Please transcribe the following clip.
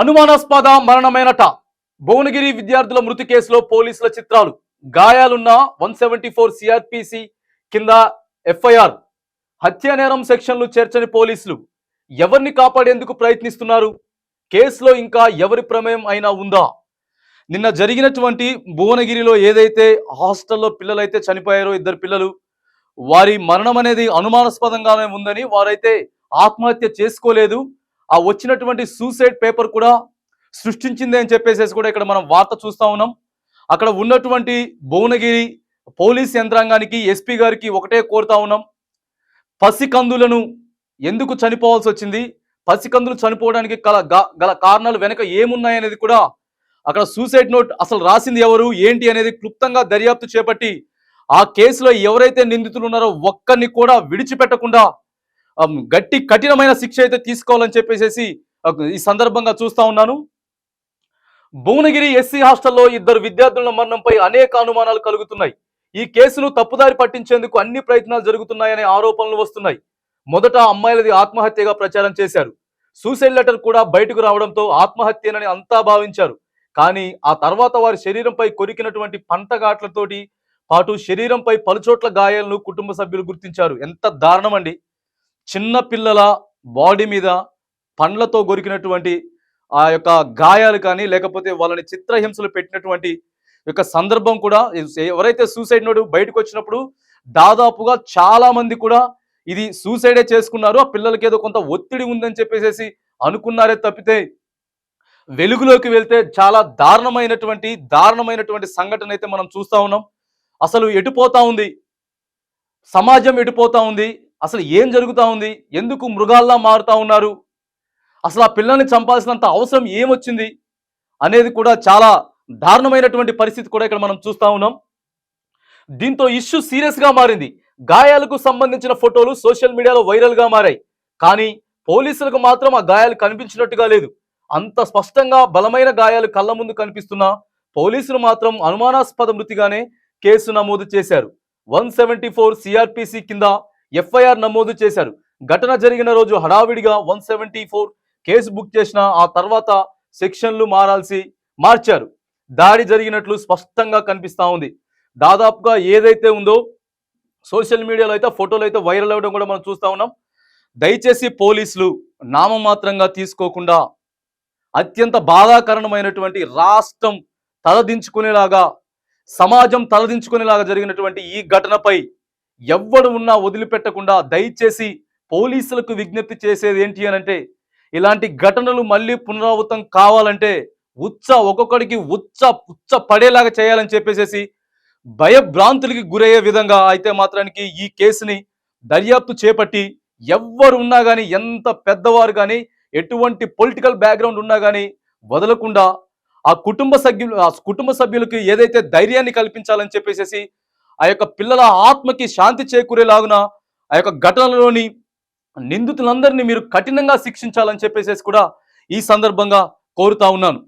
అనుమానాస్పద మరణమైనట. భువనగిరి విద్యార్థుల మృతి కేసులో పోలీసుల చిత్రాలు. గాయాలున్న వన్ సెవెంటీ ఫోర్ సిఆర్పిసి కింద ఎఫ్ఐఆర్. హత్య నేరం సెక్షన్లు చేర్చని పోలీసులు. ఎవరిని కాపాడేందుకు ప్రయత్నిస్తున్నారు? కేసులో ఇంకా ఎవరి ప్రమేయం అయినా ఉందా? నిన్న జరిగినటువంటి భువనగిరిలో ఏదైతే హాస్టల్లో పిల్లలైతే చనిపోయారో ఇద్దరు పిల్లలు వారి మరణం అనేది అనుమానాస్పదంగానే ఉందని వారైతే ఆత్మహత్య చేసుకోలేదు. ఆ వచ్చినటువంటి సూసైడ్ పేపర్ కూడా సృష్టించింది అని చెప్పేసేసి కూడా ఇక్కడ మనం వార్త చూస్తా ఉన్నాం. అక్కడ ఉన్నటువంటి భువనగిరి పోలీస్ యంత్రాంగానికి ఎస్పీ గారికి ఒకటే కోరుతా ఉన్నాం. పసికందులను ఎందుకు చనిపోవాల్సి వచ్చింది? పసికందులు చనిపోవడానికి గల గల కారణాలు వెనక ఏమున్నాయనేది కూడా అక్కడ సూసైడ్ నోట్ అసలు రాసింది ఎవరు ఏంటి అనేది క్లుప్తంగా దర్యాప్తు చేపట్టి ఆ కేసులో ఎవరైతే నిందితులు ఉన్నారో ఒక్కరిని కూడా విడిచిపెట్టకుండా గట్టి కఠినమైన శిక్ష అయితే తీసుకోవాలని చెప్పేసి ఈ సందర్భంగా చూస్తా ఉన్నాను. భువనగిరి ఎస్సీ హాస్టల్లో ఇద్దరు విద్యార్థుల మరణంపై అనేక అనుమానాలు కలుగుతున్నాయి. ఈ కేసును తప్పుదారి పట్టించేందుకు అన్ని ప్రయత్నాలు జరుగుతున్నాయనే ఆరోపణలు వస్తున్నాయి. మొదట అమ్మాయిలది ఆత్మహత్యగా ప్రచారం చేశారు. సూసైడ్ లెటర్ కూడా బయటకు రావడంతో ఆత్మహత్యనని అంతా భావించారు. కానీ ఆ తర్వాత వారి శరీరంపై కొరికినటువంటి పంటగాట్లతోటి పాటు శరీరంపై పలుచోట్ల గాయాలను కుటుంబ సభ్యులు గుర్తించారు. ఎంత దారుణం అండి. చిన్న పిల్లల బాడీ మీద పండ్లతో గొరికినటువంటి ఆ యొక్క గాయాలు కానీ లేకపోతే వాళ్ళని చిత్రహింసలు పెట్టినటువంటి యొక్క సందర్భం కూడా ఎవరైతే సూసైడ్ నోడు బయటకు వచ్చినప్పుడు దాదాపుగా చాలా మంది కూడా ఇది సూసైడే చేసుకున్నారు. ఆ పిల్లలకి ఏదో కొంత ఒత్తిడి ఉందని చెప్పేసి అనుకున్నారే తప్పితే వెలుగులోకి వెళ్తే చాలా దారుణమైనటువంటి దారుణమైనటువంటి సంఘటన అయితే మనం చూస్తా ఉన్నాం. అసలు ఎటుపోతా ఉంది? సమాజం ఎటుపోతా ఉంది? అసలు ఏం జరుగుతా ఉంది? ఎందుకు మృగాల్లా మారుతా ఉన్నారు? అసలు ఆ పిల్లల్ని చంపాల్సినంత అవసరం ఏమొచ్చింది? అనేది కూడా చాలా దారుణమైనటువంటి పరిస్థితి కూడా ఇక్కడ మనం చూస్తా ఉన్నాం. దీంతో ఇష్యూ సీరియస్గా మారింది. గాయాలకు సంబంధించిన ఫోటోలు సోషల్ మీడియాలో వైరల్గా మారాయి. కానీ పోలీసులకు మాత్రం ఆ గాయాలు కనిపించినట్టుగా లేదు. అంత స్పష్టంగా బలమైన గాయాలు కళ్ళ ముందు కనిపిస్తున్నా పోలీసులు మాత్రం అనుమానాస్పద మృతిగానే కేసు నమోదు చేశారు. వన్ సెవెంటీ ఫోర్ సిఆర్పిసి కింద ఎఫ్ఐఆర్ నమోదు చేశారు. ఘటన జరిగిన రోజు హడావిడిగా one seventy four case book చేసిన ఆ తర్వాత సెక్షన్లు మారాల్సి మార్చారు. దాడి జరిగినట్లు స్పష్టంగా కనిపిస్తూ ఉంది. దాదాపుగా ఏదైతే ఉందో సోషల్ మీడియాలో అయితే ఫోటోలు అయితే వైరల్ అవ్వడం కూడా మనం చూస్తూ ఉన్నాం. దయచేసి పోలీసులు నామమాత్రంగా తీసుకోకుండా అత్యంత బాధాకరణమైనటువంటి రాష్ట్రం తలదించుకునేలాగా సమాజం తలదించుకునేలాగా జరిగినటువంటి ఈ ఘటనపై ఎవ్వడు ఉన్నా వదిలిపెట్టకుండా దయచేసి పోలీసులకు విజ్ఞప్తి చేసేది ఏంటి అని అంటే ఇలాంటి ఘటనలు మళ్ళీ పునరావృతం కావాలంటే ఉచ్చ ఒక్కొక్కడికి ఉచ్చ ఉచ్చ పడేలాగా చేయాలని చెప్పేసి భయభ్రాంతులకి గురయ్యే విధంగా అయితే మాత్రానికి ఈ కేసుని దర్యాప్తు చేపట్టి ఎవ్వరు ఉన్నా కానీ ఎంత పెద్దవారు కానీ ఎటువంటి పొలిటికల్ బ్యాక్గ్రౌండ్ ఉన్నా కానీ వదలకుండా ఆ కుటుంబ సభ్యులు ఆ కుటుంబ సభ్యులకి ఏదైతే ధైర్యాన్ని కల్పించాలని చెప్పేసి ఆ యొక్క పిల్లల ఆత్మకి శాంతి చేకూరేలాగున ఆ యొక్క ఘటనలోని నిందితులందరినీ మీరు కఠినంగా శిక్షించాలని చెప్పేసేసి కూడా ఈ సందర్భంగా కోరుతా ఉన్నాను.